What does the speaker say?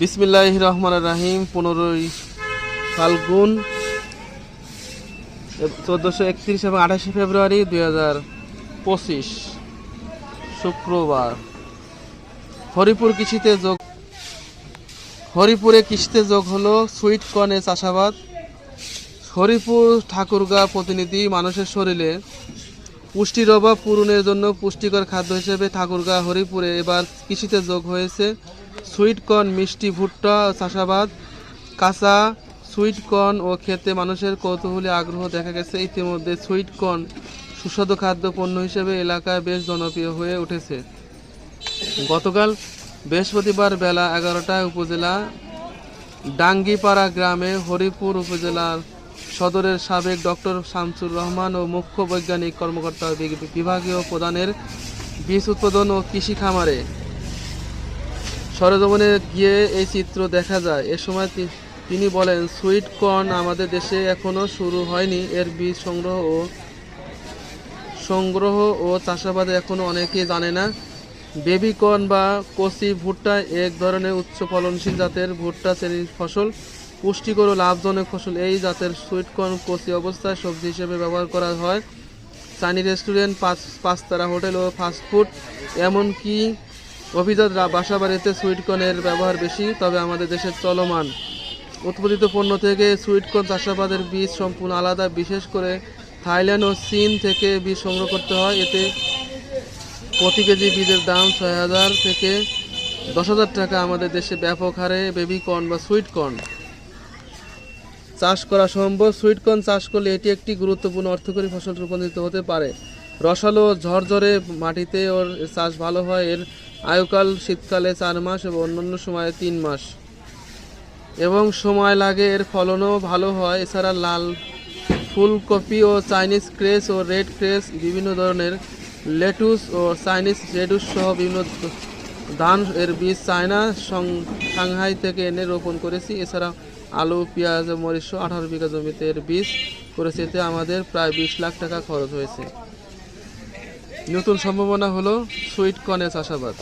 বিসমিল্লাহ রহমান রাহিম, পনেরোই ফাল্গুন, চোদ্দোশো একত্রিশ এবং আঠাশে ফেব্রুয়ারি দুই হাজার পঁচিশ, শুক্রবার। হরিপুর কৃষিতে যোগ হরিপুরে কৃষিতে যোগ হলো সুইট কর্নে চাষাবাদ। হরিপুর ঠাকুরগা প্রতিনিধি মানুষের শরীরে পুষ্টির অভাব পূরণের জন্য পুষ্টিকর খাদ্য হিসেবে ঠাকুরগা, হরিপুরে এবার কৃষিতে যোগ হয়েছে সুইট কর্ন, মিষ্টি ভুট্টা, চাষাবাদ, কাঁচা সুইটকর্ন ও খেতে মানুষের কৌতূহলী আগ্রহ দেখা গেছে। ইতিমধ্যে সুইটকর্ন সুস্বাদু খাদ্য পণ্য হিসেবে এলাকায় বেশ জনপ্রিয় হয়ে উঠেছে। গতকাল বৃহস্পতিবার বেলা এগারোটায় উপজেলা ডাঙ্গিপাড়া গ্রামে হরিপুর উপজেলার সদরের সাবেক ডক্টর শামসুর রহমান ও মুখ্য বৈজ্ঞানিক কর্মকর্তা বিভাগীয় প্রধানের বীজ উৎপাদন ও কৃষি খামারে সরেজমিনে গিয়ে এই চিত্র দেখা যায়। এ সময় তিনি বলেন, সুইট কর্ন আমাদের দেশে এখনও শুরু হয়নি। এর বীজ সংগ্রহ ও সংগ্রহ ও চাষাবাদে এখনও অনেকেই জানে না। বেবি কর্ন বা কচি ভুট্টা এক ধরনের উচ্চ ফলনশীল জাতের ভুট্টা শ্রেণির ফসল। পুষ্টিকর ও লাভজনক ফসল। এই জাতের সুইট কর্ন কচি অবস্থায় সবজি হিসেবে ব্যবহার করা হয়। চাইনি রেস্টুরেন্ট, পাঁচ পাঁচতারা হোটেল ও ফাস্টফুড এমনকি অভিজাত রা- বাসাবাড়িতে সুইট কর্নের ব্যবহার বেশি, তবে আমাদের দেশের চলমান। উৎপাদিত পণ্য থেকে সুইট কর্ন চাষাবাদের বীজ সম্পূর্ণ আলাদা, বিশেষ করে থাইল্যান্ড ও চীন থেকে বীজ সংগ্রহ করতে হয়। এতে প্রতি কেজি বীজের দাম ছয় হাজার থেকে দশ হাজার টাকা আমাদের দেশে ব্যাপক হারে বেবি কর্ন বা সুইটকর্ন চাষ করা সম্ভব। সুইটকর্ন চাষ করলে এটি একটি গুরুত্বপূর্ণ অর্থকরী ফসল রূপান্তরিত হতে পারে। রসালো ঝরঝরে মাটিতে ওর চাষ ভালো হয়। এর আয়ুকাল শীতকালে চার মাস এবং অন্যান্য সময়ে তিন মাস। এবং সময় লাগে, এর ফলনও ভালো হয়। এছাড়া লাল ফুলকপি ও চাইনিজ ক্রেস ও রেড ক্রেস বিভিন্ন ধরনের লেটুস ও চাইনিজ রেডুস সহ বিভিন্ন ধান, এর বীজ চায়না সাংহাই থেকে এনে রোপণ করেছি। এছাড়া আলু, পেঁয়াজ, মরিচ আঠারো বিঘা জমিতে এর বীজ করেছে। এতে আমাদের প্রায় বিশ লাখ টাকা খরচ হয়েছে। নতুন সম্ভাবনা হলো সুইট কর্নের চাষাবাদ।